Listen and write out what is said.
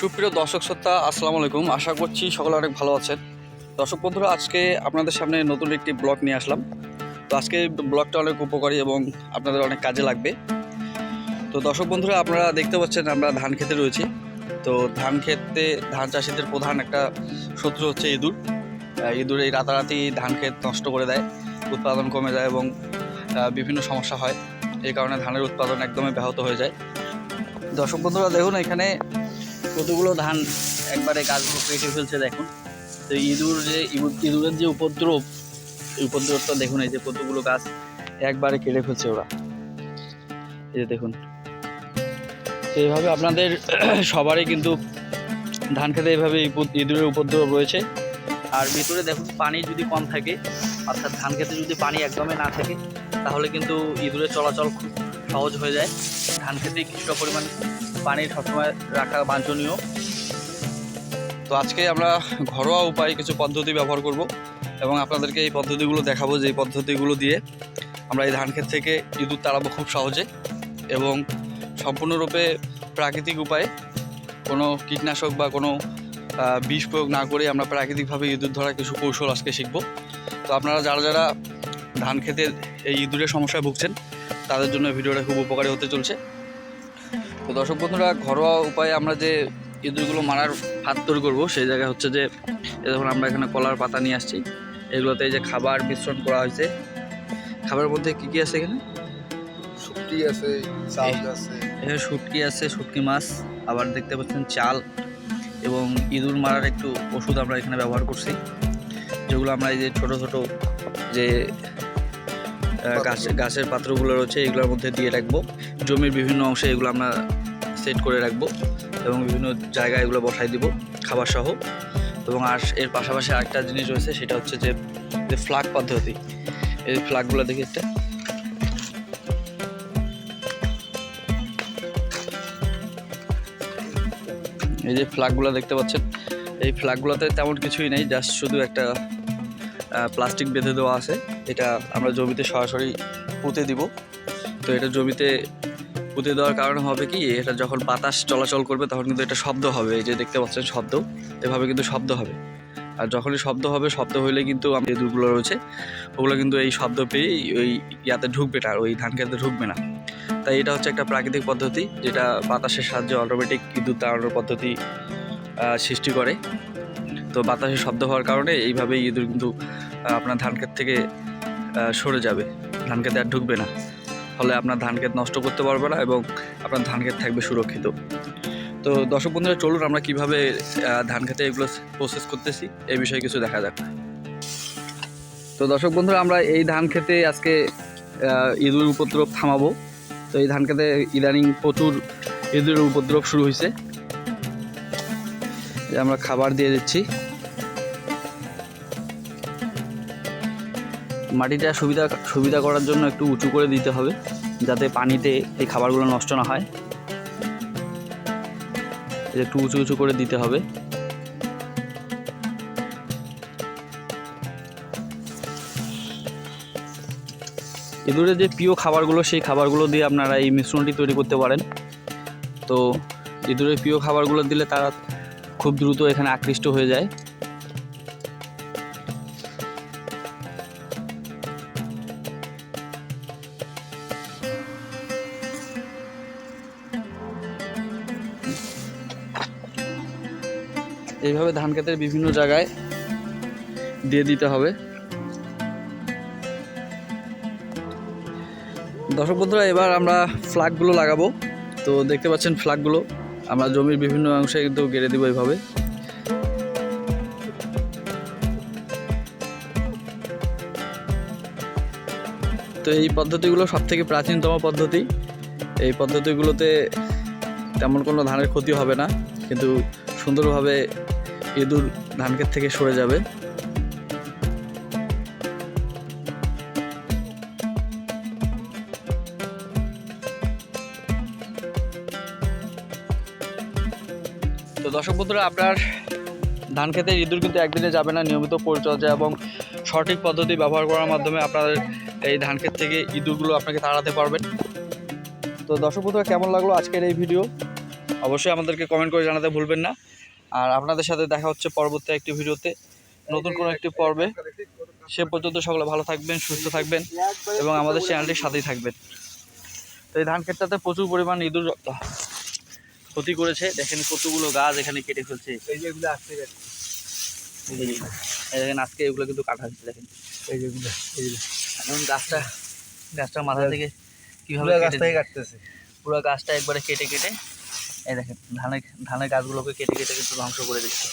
সুপ্রিয় দর্শক শ্রোতা, আসসালামু আলাইকুম। আশা করছি সকলে অনেক ভালো আছেন। দর্শক বন্ধুরা, আজকে আপনাদের সামনে নতুন একটি ব্লগ নিয়ে আসলাম। তো আজকে ব্লগটা অনেক উপকারী এবং আপনাদের অনেক কাজে লাগবে। তো দর্শক বন্ধুরা, আপনারা দেখতে পাচ্ছেন আমরা ধান খেতে রয়েছি। তো ধান খেতে, ধান চাষিদের প্রধান একটা শত্রু হচ্ছে ইঁদুর। ইঁদুর এই রাতারাতি ধান ক্ষেত নষ্ট করে দেয়, উৎপাদন কমে যায় এবং বিভিন্ন সমস্যা হয়। এই কারণে ধানের উৎপাদন একদমই ব্যাহত হয়ে যায়। দর্শক বন্ধুরা, দেখুন এখানে কতগুলো ধান একবারে গাছগুলো কেটে ফেলছে দেখুন। তো ইঁদুর যে ইঁদুর- ইঁদুরের যে উপদ্রব উপদ্রবটা দেখুন, এই যে কতগুলো গাছ একবারে কেটে ফেলছে ওরা। এই যে দেখুন। তো এইভাবে আপনাদের সবারই কিন্তু ধান খেতে এইভাবে ইঁদুরের উপদ্রব রয়েছে। আর ভিতরে দেখুন, পানি যদি কম থাকে, অর্থাৎ ধান খেতে যদি পানি একদমই না থাকে, তাহলে কিন্তু ইঁদুরের চলাচল খুব সহজ হয়ে যায়। ধান খেতে কিছুটা পরিমাণ পানির সবসময় রাখা বাঞ্ছনীয়। তো আজকে আমরা ঘরোয়া উপায়ে কিছু পদ্ধতি ব্যবহার করব এবং আপনাদেরকে এই পদ্ধতিগুলো দেখাবো যে পদ্ধতিগুলো দিয়ে আমরা এই ধান ক্ষেত থেকে ইঁদুর তাড়াবো খুব সহজে এবং সম্পূর্ণরূপে প্রাকৃতিক উপায়ে কোনো কীটনাশক বা কোনো বিষ প্রয়োগ না করে আমরা প্রাকৃতিকভাবে ইঁদুর ধরার কিছু কৌশল আজকে শিখব। তো আপনারা যারা যারা ধান খেতে এই ইঁদুরের সমস্যায় ভুগছেন, তাদের জন্য ভিডিওটা খুব উপকারী হতে চলছে। তো দর্শক বন্ধুরা ঘরোয়া উপায়ে আমরা যে ইঁদুরগুলো মারার হাত তৈরি করব সেই জায়গায় হচ্ছে যে এ দেখুন আমরা এখানে কলার পাতা নিয়ে আসছি। এগুলোতে এই যে খাবার মিশ্রণ করা হয়েছে। খাবারের মধ্যে কী কী আছে এখানে? শুটকি আছে আছে। এখানে শুটকি আছে শুটকি মাছ আবার দেখতে পাচ্ছেন চাল এবং ইঁদুর মারার একটু ওষুধ আমরা এখানে ব্যবহার করছি। যেগুলো আমরা এই যে ছোটো ছোটো যে আহ, গাছ গাছের পাত্রগুলো রয়েছে এগুলোর মধ্যে দিয়ে রাখব। জমির বিভিন্ন অংশে এগুলো আমরা সেট করে রাখব এবং বিভিন্ন জায়গায় এগুলো বসাই দিব খাবার সহ। এবং আর এর পাশাপাশি আরেকটা জিনিস রয়েছে সেটা হচ্ছে যে যে ফ্লাগ পদ্ধতি। এই ফ্লাগগুলো দেখি একটা। এই যে ফ্ল্যাগগুলো দেখতে পাচ্ছেন এই ফ্ল্যাগগুলোতে তেমন কিছুই নেই জাস্ট শুধু একটা প্লাস্টিক বেঁধে দেওয়া আছে। এটা আমরা জমিতে সরাসরি পুঁতে দিব। তো এটা জমিতে পুঁতে দেওয়ার কারণ হবে কি, এটা যখন বাতাস চলাচল করবে তখন কিন্তু এটা শব্দ হবে। এই যে দেখতে পাচ্ছেন শব্দ, এভাবে কিন্তু শব্দ হবে। আর যখনই শব্দ হবে, শব্দ হইলে কিন্তু আমাদের ইঁদুরগুলো রয়েছে, ওগুলো কিন্তু এই শব্দ পেয়ে ওই ইয়াতে ঢুকবে না ওই ধান খেতে ঢুকবে না। তাই এটা হচ্ছে একটা প্রাকৃতিক পদ্ধতি, যেটা বাতাসের সাহায্যে অটোমেটিক ইঁদুর তাড়ানোর পদ্ধতি সৃষ্টি করে। তো বাতাসের শব্দ হওয়ার কারণে এইভাবেই ইঁদুর কিন্তু আপনার ধান ক্ষেত থেকে সরে যাবে। ধান ক্ষেতে আর ঢুকবে না। ফলে আপনার ধান ক্ষেত নষ্ট করতে পারবে না এবং আপনার ধান ক্ষেত থাকবে সুরক্ষিত। তো দর্শক বন্ধুরা, চলুন আমরা কীভাবে ধান খেতে এগুলো প্রসেস করতেছি এই বিষয়ে কিছু দেখা যাক। তো দর্শক বন্ধুরা, আমরা এই ধান খেতে আজকে ইঁদুর উপদ্রব থামাবো। তো এই ধান খেতে ইদানিং প্রচুর ইঁদুরের উপদ্রব শুরু হয়েছে আমরা খাবার দিয়ে দিচ্ছি। মাটিটা সুবিধা সুবিধা করার জন্য একটু উঁচু করে দিতে হবে, যাতে পানিতে এই খাবারগুলো নষ্ট না হয়। একটু উঁচু উঁচু করে দিতে হবে। ইঁদুরের যে প্রিয় খাবারগুলো, সেই খাবারগুলো দিয়ে আপনারা এই মিশ্রণটি তৈরি করতে পারেন। তো ইঁদুরের প্রিয় খাবারগুলো দিলে তারা খুব দ্রুত এখানে আকৃষ্ট হয়ে যায়। এইভাবে ধান খেতের বিভিন্ন জায়গায় দিয়ে দিতে হবে। দর্শক বন্ধুরা, এবার আমরা ফ্ল্যাগগুলো লাগাবো। তো দেখতে পাচ্ছেন ফ্ল্যাগগুলো আমরা জমির বিভিন্ন অংশে কিন্তু গেড়ে দিব এইভাবে। তো এই পদ্ধতিগুলো সব থেকে প্রাচীনতম পদ্ধতি। এই পদ্ধতিগুলোতে তেমন কোনো ধানের ক্ষতি হবে না, কিন্তু সুন্দরভাবে ইঁদুর ধান ক্ষেত থেকে সরে যাবে। তো দর্শক বন্ধুরা, আপনার ধান খেতে ইঁদুর কিন্তু একদিনে যাবে না, নিয়মিত পরিচর্যা এবং সঠিক পদ্ধতি ব্যবহার করার মাধ্যমে আপনার এই ধান ক্ষেত থেকে ইঁদুরগুলো আপনাকে তাড়াতে পারবেন। তো দর্শক বন্ধুরা, কেমন লাগল আজকের এই ভিডিও? অবশ্যই আমাদেরকে কমেন্ট করে জানাতে ভুলবেন না। আর আপনাদের সাথে দেখা হচ্ছে পরবর্তী একটি ভিডিওতে। নতুন কোনো একটি পর্বে। সে পর্যন্ত সকলে ভালো থাকবেন, সুস্থ থাকবেন এবং আমাদের চ্যানেলটির সাথেই থাকবেন। তো এই ধান ক্ষেতটাতে প্রচুর পরিমাণ ইঁদুর ক্ষতি করেছে। দেখেন কতগুলো গাছ এখানে কেটে ফেলছে। এই যেগুলো আসতে দেখেন আজকে এগুলো কিন্তু কাটা হচ্ছে দেখেন। এই যেগুলো এইগুলো এখন গাছটা গাছটার মাথা থেকে কীভাবে পুরো গাছ কেটে থেকে কাটতেছে। পুরো গাছটা একবারে কেটে কেটে এই দেখেন ধানের ধানের গাছগুলোকে কেটে কেটে কিন্তু ধ্বংস করে দিচ্ছে।